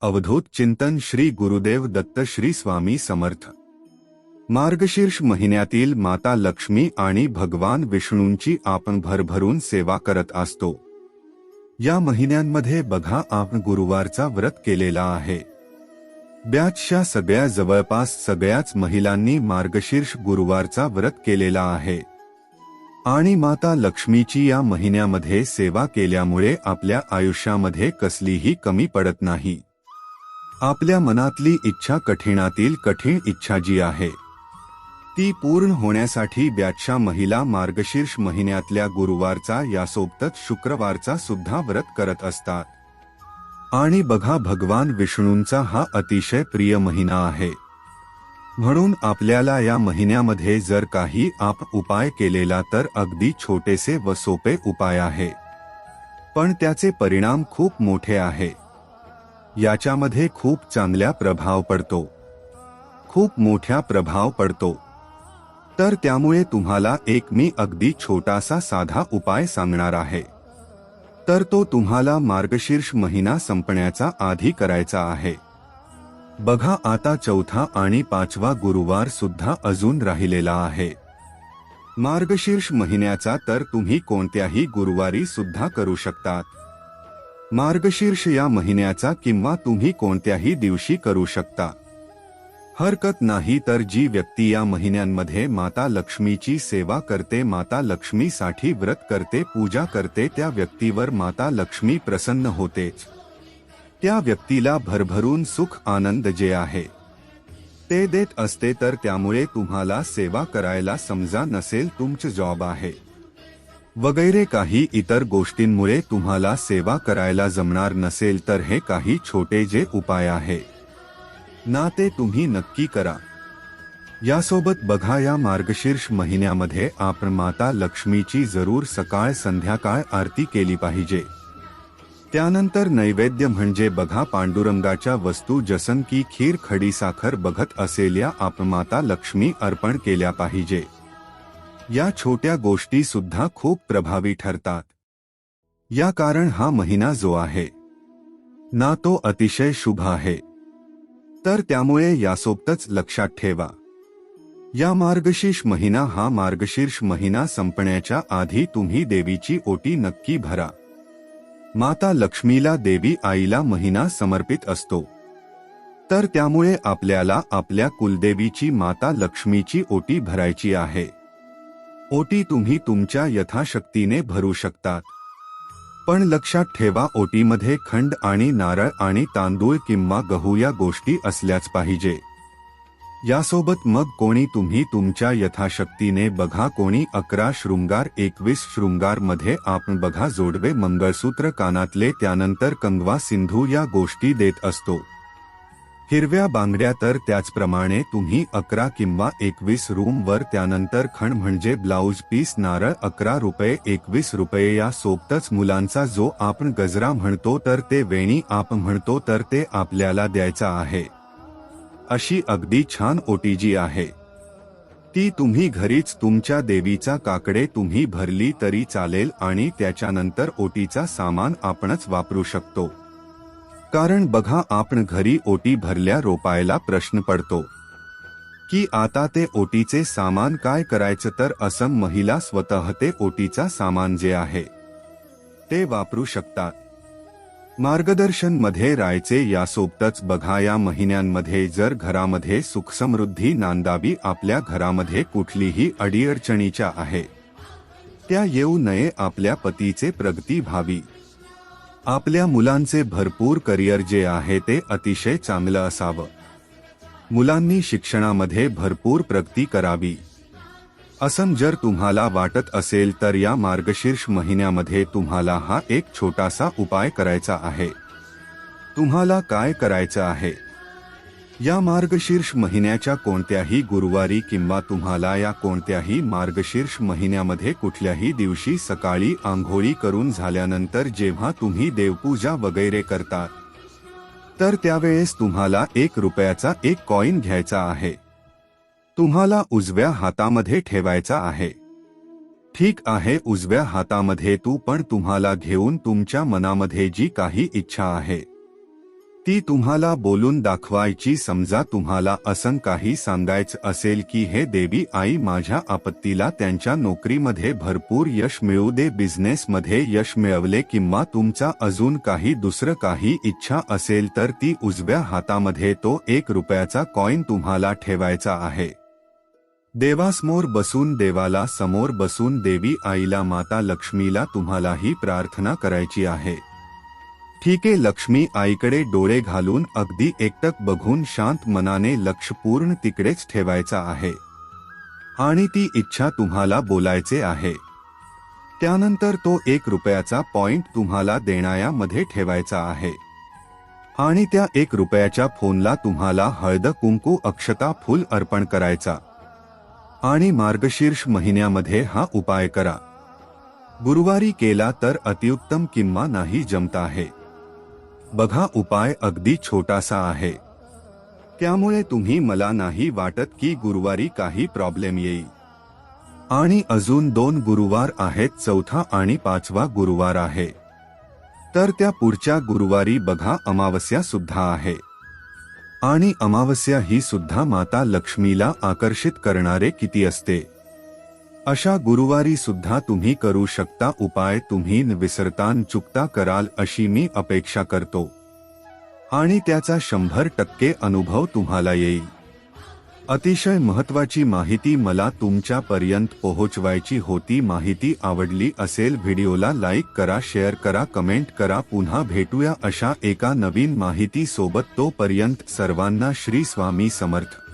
अवधूत चिंतन श्री गुरुदेव दत्त श्री स्वामी समर्थ. मार्गशीर्ष महिन्यातील माता लक्ष्मी आणि भगवान विष्णूंची आपण भरभरून सेवा करत असतो. या महिन्यांमध्ये बघा आपण गुरुवारचा व्रत केलेला आहे. ब्याचशा सगळ्या जवळपास सगळ्याच महिलांनी मार्गशीर्ष गुरुवारचा व्रत केलेला आहे. आणि माता लक्ष्मीची या महिन्यामध्ये सेवा केल्यामुळे आपल्या आयुष्यामध्ये कसलीही कमी पडत नाही. आपल्या मनातली इच्छा कठीणातील कठीण इच्छा जी आहे ती पूर्ण होण्यासाठी बॅचच्या महिला मार्गशीर्ष महिन्यातल्या गुरुवारचा यासोबतच शुक्रवारचा सुद्धा व्रत करत असतात. आणि बघा भगवान विष्णूंचा हा अतिशय प्रिय महिना आहे. म्हणून आपल्याला या महिन्यामध्ये जर काही आप उपाय केलेला तर अगदी छोटेसे व सोपे उपाय आहे. पण त्याचे परिणाम खूप मोठे आहे. याच्यामध्ये खूप चांगल्या प्रभाव पडतो. खूप मोठ्या प्रभाव पडतो. तर त्यामुळे तुम्हाला एक मी अगदी छोटासा साधा उपाय सांगणार आहे. तर तो तुम्हाला मार्गशीर्ष महिना संपण्याचा आधी करायचा आहे. बघा आता चौथा आणि पाचवा गुरुवार सुद्धा अजून राहिलेला आहे. मार्गशीर्ष महिन्याचा तर तुम्ही कोणत्याही गुरुवारी सुद्धा करू शकतात. मार्गशीर्ष या महिन्याचा किंवा तुम्ही कोणत्याही दिवशी करू शकता. हरकत नाही तर जी व्यक्ती या महिन्यांमध्ये माता लक्ष्मीची सेवा करते माता लक्ष्मीसाठी व्रत करते पूजा करते त्या व्यक्तीवर माता लक्ष्मी प्रसन्न होतेच. त्या व्यक्तीला भरभरून सुख आनंद जे आहे ते देत असते तर त्यामुळे तुम्हाला सेवा करायला समजा नसेल तुमचं जॉब आहे. वगैरे काही इतर गोष्टींमुळे तुम्हाला सेवा करायला जमणार नसेल तर हे काही छोटे जे उपाय आहे. ना ते तुम्ही नक्की करा. यासोबत बघा या मार्गशीर्ष महिन्यामध्ये आपण माता लक्ष्मीची जरूर सकाळ संध्याकाळ आरती केली पाहिजे. त्यानंतर नैवेद्य म्हणजे बघा पांडुरंगाच्या वस्तू जसन की खीर खडी साखर बघत असेल्या आप माता लक्ष्मी अर्पण केल्या पाहिजे. या छोट्या गोष्टी सुद्धा खूप प्रभावी ठरतात. या कारण हा महिना जो आहे ना तो अतिशय शुभ आहे. तर त्यामुळे यासोबतच लक्षात ठेवा. या मार्गशीर्ष महिना हा मार्गशीर्ष महिना संपण्याच्या आधी तुम्ही देवीची ओटी नक्की भरा. माता लक्ष्मीला देवी आईला महिना समर्पित असतो. तर त्यामुळे आपल्याला आपल्या कुलदेवीची माता लक्ष्मीची ओटी भरायची आहे. ओटी तुम्ही तुमच्या यथाशक्तीने भरू शकतात. पण लक्षात ठेवा ओटीमध्ये खंड आणि नारळ आणि तांदूळ किंवा गहू या गोष्टी असल्याच पाहिजे. यासोबत मग कोणी तुम्ही तुमच्या यथाशक्तीने बघा कोणी अकरा शृंगार एकवीस शृंगारमध्ये आपण बघा जोडवे मंगळसूत्र कानातले त्यानंतर कंगवा सिंधू या गोष्टी देत असतो. हिरव्या बांगड्या तर त्याचप्रमाणे तुम्ही अकरा किंवा एकवीस रूम वर त्यानंतर खण म्हणजे ब्लाऊज पीस नारळ अकरा रुपये एकवीस रुपये या सोबतच मुलांचा जो आपण गजरा म्हणतो तर ते वेणी आप म्हणतो तर ते आपल्याला द्यायचा आहे. अशी अगदी छान ओटी जी आहे. ती तुम्ही घरीच तुमच्या देवीचा काकडे तुम्ही भरली तरी चालेल आणि त्याच्यानंतर ओटीचा सामान आपणच वापरू शकतो. कारण बघा आपण घरी ओटी भरल्या रोपायला प्रश्न पडतो. की आता ते ओटीचे सामान काय करायचं तर असं महिला स्वतः ते ओटीचा सामान जे आहे ते वापरू शकतात. मार्गदर्शनमध्ये राहायचे यासोबतच बघा या महिन्यांमध्ये जर घरामध्ये सुखसमृद्धी नांदावी आपल्या घरामध्ये कुठलीही अडीअडचणीच्या आहे त्या येऊ नये आपल्या पतीचे प्रगती व्हावी. आपल्या मुलांचे भरपूर करिअर जे आहे ते अतिशय चांगलं असावं. मुलांनी शिक्षणामध्ये भरपूर प्रगती करावी. असं जर तुम्हाला वाटत असेल तर या मार्गशीर्ष महिन्यामध्ये तुम्हाला हा एक छोटासा उपाय करायचा आहे. तुम्हाला काय करायचं आहे? या मार्गशीर्ष महिन्याच्या कोणत्याही गुरुवारी किंवा तुम्हाला या कोणत्याही मार्गशीर्ष महिन्यामध्ये कुठल्याही दिवशी सकाळी आंघोळी करून झाल्यानंतर जेव्हा तुम्ही देवपूजा वगैरे करता तर त्यावेळेस तुम्हाला एक रुपयाचा एक कॉईन घ्यायचा आहे. तुम्हाला उजव्या हातामध्ये ठेवायचा आहे. ठीक आहे उजव्या हातामध्ये तू पण तुम्हाला घेऊन तुमच्या मनामध्ये जी काही इच्छा आहे ती तुम्हाला बोलून दाखवायची समजा तुम्हाला असं काही सांगायचं असेल की हे देवी आई माझ्या आपत्तीला त्यांच्या नोकरीमध्ये भरपूर यश मिळू दे बिझनेसमध्ये यश मिळवले किंवा तुमचा अजून काही दुसरं काही इच्छा असेल तर ती उजव्या हातामध्ये तो एक रुपयाचा कॉईन तुम्हाला ठेवायचा आहे. देवासमोर बसून देवाला समोर बसून देवी आईला माता लक्ष्मीला तुम्हालाही प्रार्थना करायची आहे. ठीक आहे लक्ष्मी आईकडे डोळे घालून अगदी एकटक बघून शांत मनाने लक्षपूर्ण तिकडेच ठेवायचा आहे. आणि ती इच्छा तुम्हाला बोलायचे आहे. त्यानंतर तो एक रुपयाचा पॉइंट तुम्हाला देणायामध्ये ठेवायचा आहे. आणि त्या एक रुपयाच्या फोनला तुम्हाला हळद कुंकू अक्षता फुल अर्पण करायचा. आणि मार्गशीर्ष महिन्यामध्ये हा उपाय करा. गुरुवारी केला तर अतिउत्तम किंवा नाही जमत आहे. बघा उपाय अगदी छोटासा आहे. त्यामुळे तुम्ही मला नाही वाटत की गुरुवारी काही प्रॉब्लेम येईल. आणि अजून दोन गुरुवार आहेत चौथा आणि पाचवा गुरुवार आहे. तर त्या पुढच्या गुरुवारी बघा अमावस्या सुद्धा आहे. आणि अमावस्या ही सुद्धा माता लक्ष्मीला आकर्षित करणारे किती असते. अशा गुरुवारी सुद्धा तुम्ही करू शकता उपाय तुम्ही विसरतान चुकता कराल अशी मी अपेक्षा करतो. आणि त्याचा शंभर टक्के अनुभव तुम्हाला येईल. अतिशय महत्वाची माहिती मला तुमच्यापर्यंत पोहोचवायची होती माहिती आवडली असेल व्हिडिओला लाईक करा शेअर करा कमेंट करा पुन्हा भेटूया अशा एका नवीन माहिती सोबत तोपर्यंत सर्वांना श्री स्वामी समर्थ.